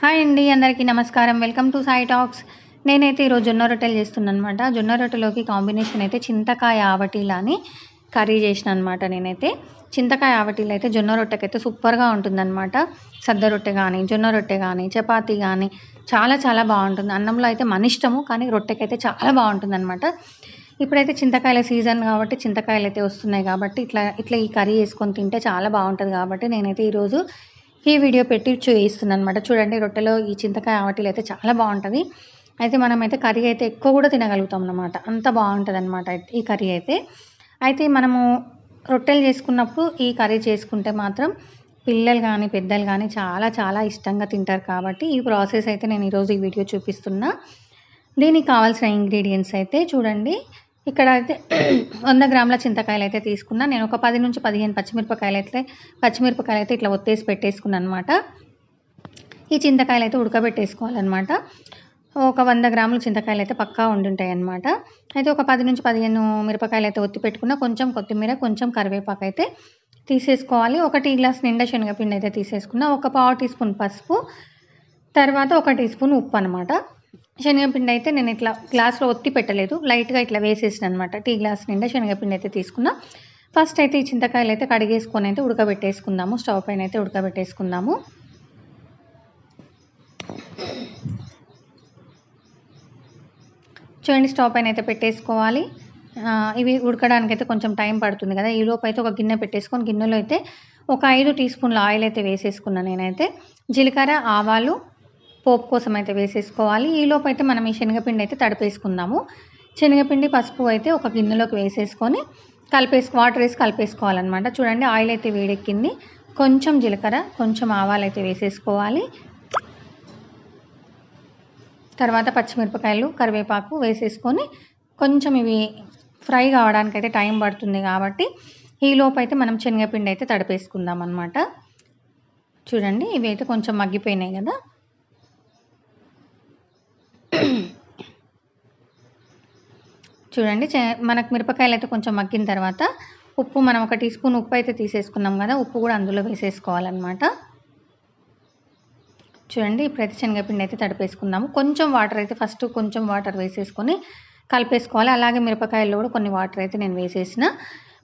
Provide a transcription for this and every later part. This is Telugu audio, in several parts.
హాయ్ అండి అందరికీ నమస్కారం. Welcome to Sai talks. నేనైతే ఈరోజు జొన్న రొట్టెలు చేస్తున్నాను అనమాట జొన్న రొట్టెలోకి కాంబినేషన్ అయితే చింతకాయ ఆవటీలా అని కర్రీ చేసిన అనమాట నేనైతే. చింతకాయ ఆవటీలు అయితే జొన్న రొట్టెకైతే సూపర్గా ఉంటుందన్నమాట సద్ద రొట్టె కానీ జొన్న రొట్టె కానీ చపాతి కానీ చాలా చాలా బాగుంటుంది. అన్నంలో అయితే మన ఇష్టము కానీ రొట్టెకైతే చాలా బాగుంటుందన్నమాట ఇప్పుడైతే చింతకాయల సీజన్ కాబట్టి చింతకాయలు అయితే వస్తున్నాయి కాబట్టి ఇట్లా ఇట్లా ఈ కర్రీ వేసుకొని తింటే చాలా బాగుంటుంది కాబట్టి నేనైతే ఈరోజు ఈ వీడియో పెట్టి చూపిస్తున్నాను అనమాట చూడండి రొట్టెలో ఈ చింతకాయ ఆవటీలు అయితే చాలా బాగుంటుంది. అయితే మనమైతే కర్రీ అయితే ఎక్కువ కూడా తినగలుగుతాం అనమాట అంత బాగుంటుంది అనమాట ఈ కర్రీ అయితే. అయితే మనము రొట్టెలు చేసుకున్నప్పుడు ఈ కర్రీ చేసుకుంటే మాత్రం పిల్లలు కానీ పెద్దలు కానీ చాలా చాలా ఇష్టంగా తింటారు కాబట్టి ఈ ప్రాసెస్ అయితే నేను ఈరోజు ఈ వీడియో చూపిస్తున్నా. దీనికి కావాల్సిన ఇంగ్రీడియంట్స్ అయితే చూడండి. ఇక్కడ అయితే వంద గ్రాముల చింతకాయలు అయితే తీసుకున్నా. నేను ఒక పది నుంచి పదిహేను పచ్చిమిరపకాయలు అయితే పచ్చిమిరపకాయలు అయితే ఇట్లా ఒత్తేసి పెట్టేసుకున్నాను అనమాట ఈ చింతకాయలు అయితే ఉడకబెట్టేసుకోవాలన్నమాట ఒక వంద గ్రాముల చింతకాయలు అయితే పక్కా ఉండుంటాయి అనమాట అయితే ఒక పది నుంచి పదిహేను మిరపకాయలు అయితే ఒత్తి పెట్టుకున్న కొంచెం కొత్తిమీర కొంచెం కరివేపాకు అయితే తీసేసుకోవాలి. ఒక టీ గ్లాస్ నిండా శనగపిండి అయితే తీసేసుకున్న ఒక పావు టీ స్పూన్ పసుపు తర్వాత ఒక టీ స్పూన్ ఉప్పు అనమాట శనగపిండి అయితే నేను ఇట్లా గ్లాస్లో ఒత్తి పెట్టలేదు. లైట్గా ఇట్లా వేసేసిన అనమాట టీ గ్లాస్ నిండా శనగపిండి అయితే తీసుకున్నా. ఫస్ట్ అయితే ఈ చింతకాయలు అయితే కడిగేసుకొని అయితే ఉడకబెట్టేసుకుందాము. స్టవ్ పైన అయితే ఉడకబెట్టేసుకుందాము. చూడండి స్టవ్ పైన అయితే పెట్టేసుకోవాలి. ఇవి ఉడకడానికి అయితే కొంచెం టైం పడుతుంది కదా. ఈ లోపు అయితే ఒక గిన్నె పెట్టేసుకొని గిన్నెలో అయితే ఒక ఐదు టీ స్పూన్ల ఆయిల్ అయితే వేసేసుకున్నాను నేనైతే. జీలకర్ర ఆవాలు పోపు కోసం అయితే వేసేసుకోవాలి. ఈ అయితే మనం ఈ శనగపిండి అయితే తడిపేసుకుందాము. శనగపిండి పసుపు అయితే ఒక గిన్నెలోకి వేసేసుకొని కలిపేసి వాటర్ వేసి కలిపేసుకోవాలన్నమాట. చూడండి ఆయిల్ అయితే వేడెక్కింది. కొంచెం జీలకర్ర కొంచెం ఆవాలు అయితే వేసేసుకోవాలి. తర్వాత పచ్చిమిరపకాయలు కరివేపాకు వేసేసుకొని కొంచెం ఇవి ఫ్రై కావడానికి అయితే టైం పడుతుంది కాబట్టి ఈ అయితే మనం శనగపిండి అయితే తడిపేసుకుందాం అనమాట చూడండి ఇవి అయితే కొంచెం మగ్గిపోయినాయి కదా. చూడండి చే- మనకు మిరపకాయలు అయితే కొంచెం మగ్గిన తర్వాత ఉప్పు మనం ఒక టీ స్పూన్ ఉప్పు అయితే తీసేసుకున్నాం కదా ఉప్పు కూడా అందులో వేసేసుకోవాలన్నమాట. చూడండి ఇప్పుడైతే శనగపిండి అయితే తడిపేసుకుందాము. కొంచెం వాటర్ అయితే ఫస్ట్ కొంచెం వాటర్ వేసేసుకొని కలిపేసుకోవాలి. అలాగే మిరపకాయల్లో కూడా కొన్ని వాటర్ అయితే నేను వేసేసిన.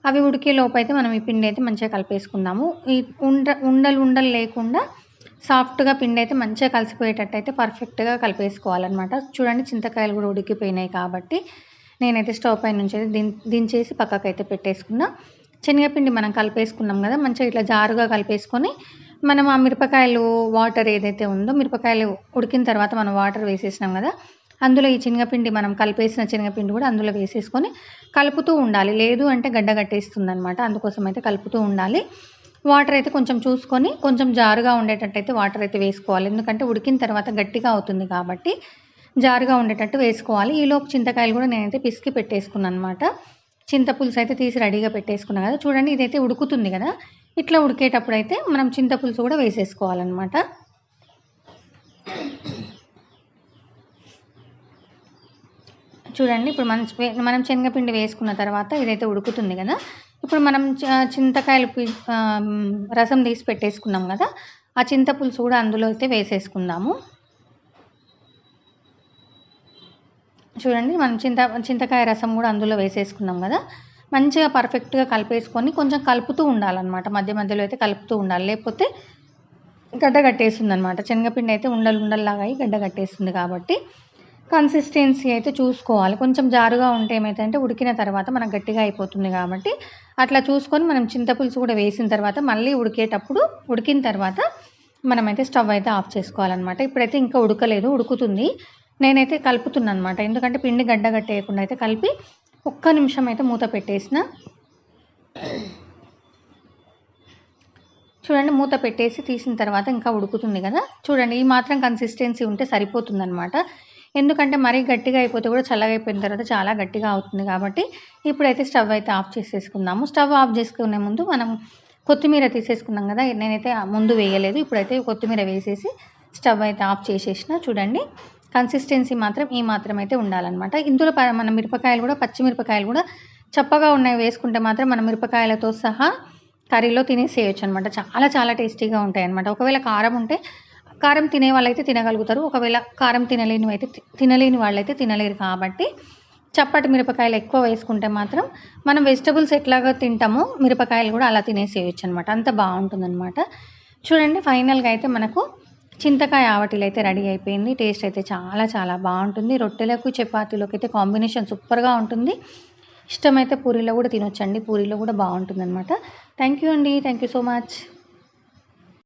అవి ఉడికే లోపు అయితే మనం ఈ పిండి అయితే మంచిగా కలిపేసుకుందాము. ఈ ఉండ ఉండలు ఉండలు లేకుండా సాఫ్ట్గా పిండి అయితే మంచిగా కలిసిపోయేటట్టు అయితే పర్ఫెక్ట్గా కలిపేసుకోవాలన్నమాట. చూడండి చింతకాయలు కూడా ఉడికిపోయినాయి కాబట్టి నేనైతే స్టవ్ పై నుంచి అయితే దిం దించేసి పక్కకు అయితే పెట్టేసుకున్నా. శనగపిండి మనం కలిపేసుకున్నాం కదా మంచిగా ఇట్లా జారుగా కలిపేసుకొని మనం ఆ మిరపకాయలు వాటర్ ఏదైతే ఉందో మిరపకాయలు ఉడికిన తర్వాత మనం వాటర్ వేసేసినాం కదా అందులో ఈ శనగపిండి మనం కలిపేసిన శనగపిండి కూడా అందులో వేసేసుకొని కలుపుతూ ఉండాలి. లేదు అంటే గడ్డ కట్టేస్తుంది అనమాట అందుకోసం అయితే కలుపుతూ ఉండాలి. వాటర్ అయితే కొంచెం చూసుకొని కొంచెం జారుగా ఉండేటట్టు అయితే వాటర్ అయితే వేసుకోవాలి. ఎందుకంటే ఉడికిన తర్వాత గట్టిగా అవుతుంది కాబట్టి జారుగా ఉండేటట్టు వేసుకోవాలి. ఈలోపు చింతకాయలు కూడా నేనైతే పిసికి పెట్టేసుకున్నాను అనమాట చింతపులుసు అయితే తీసి రెడీగా పెట్టేసుకున్నా కదా. చూడండి ఇదైతే ఉడుకుతుంది కదా. ఇట్లా ఉడికేటప్పుడు అయితే మనం చింతపులుసు కూడా వేసేసుకోవాలన్నమాట. చూడండి ఇప్పుడు మనం మనం శనగపిండి వేసుకున్న తర్వాత ఇదైతే ఉడుకుతుంది కదా. ఇప్పుడు మనం చింతకాయలు రసం తీసి పెట్టేసుకున్నాం కదా. ఆ చింతపులుసు కూడా అందులో అయితే వేసేసుకుందాము. చూడండి మనం చింత చింతకాయ రసం కూడా అందులో వేసేసుకున్నాం కదా. మంచిగా పర్ఫెక్ట్గా కలిపేసుకొని కొంచెం కలుపుతూ ఉండాలన్నమాట. మధ్య మధ్యలో అయితే కలుపుతూ ఉండాలి. లేకపోతే గడ్డ కట్టేస్తుంది అనమాట శనగపిండి అయితే ఉండలు ఉండల్లాగా అయి గడ్డ కట్టేస్తుంది కాబట్టి కన్సిస్టెన్సీ అయితే చూసుకోవాలి. కొంచెం జారుగా ఉంటే ఏమైతే ఉడికిన తర్వాత మనకు గట్టిగా అయిపోతుంది కాబట్టి అట్లా చూసుకొని మనం చింతపులుసు కూడా వేసిన తర్వాత మళ్ళీ ఉడికేటప్పుడు ఉడికిన తర్వాత మనమైతే స్టవ్ అయితే ఆఫ్ చేసుకోవాలన్నమాట. ఇప్పుడైతే ఇంకా ఉడకలేదు ఉడుకుతుంది. నేనైతే కలుపుతున్నాను అనమాట ఎందుకంటే పిండి గడ్డ కట్టేయకుండా అయితే కలిపి ఒక్క నిమిషం అయితే మూత పెట్టేసిన. చూడండి మూత పెట్టేసి తీసిన తర్వాత ఇంకా ఉడుకుతుంది కదా. చూడండి ఈ మాత్రం కన్సిస్టెన్సీ ఉంటే సరిపోతుందనమాట. ఎందుకంటే మరీ గట్టిగా అయిపోతే కూడా చల్లగా అయిపోయిన తర్వాత చాలా గట్టిగా అవుతుంది కాబట్టి ఇప్పుడైతే స్టవ్ అయితే ఆఫ్ చేసేసుకుందాము. స్టవ్ ఆఫ్ చేసుకునే ముందు మనం కొత్తిమీర తీసేసుకున్నాం కదా నేనైతే ముందు వేయలేదు. ఇప్పుడైతే కొత్తిమీర వేసేసి స్టవ్ అయితే ఆఫ్ చేసేసిన. చూడండి కన్సిస్టెన్సీ మాత్రం ఈ మాత్రం అయితే ఉండాలన్నమాట. ఇందులో ప- మన మిరపకాయలు కూడా పచ్చిమిరపకాయలు కూడా చప్పగా ఉన్నాయి వేసుకుంటే మాత్రం మన మిరపకాయలతో సహా కర్రీలో తినేసేయచ్చు అనమాట చాలా చాలా టేస్టీగా ఉంటాయి అనమాట ఒకవేళ కారం ఉంటే కారం తినే వాళ్ళైతే తినగలుగుతారు. ఒకవేళ కారం తినలేని అయితే తినలేని వాళ్ళైతే తినలేరు కాబట్టి చప్పటి మిరపకాయలు ఎక్కువ వేసుకుంటే మాత్రం మనం వెజిటబుల్స్ ఎట్లాగా తింటామో మిరపకాయలు కూడా అలా తినేసేయచ్చు అనమాట అంత బాగుంటుందన్నమాట. చూడండి ఫైనల్గా అయితే మనకు చింతకాయ ఆవటిలు అయితే రెడీ అయిపోయింది. టేస్ట్ అయితే చాలా చాలా బాగుంటుంది. రొట్టెలకు చపాతీలోకి అయితే కాంబినేషన్ సూపర్గా ఉంటుంది. ఇష్టమైతే పూరీలో కూడా తినొచ్చండి. పూరీలో కూడా బాగుంటుంది అనమాట థ్యాంక్ యూ అండి. Thank you so much.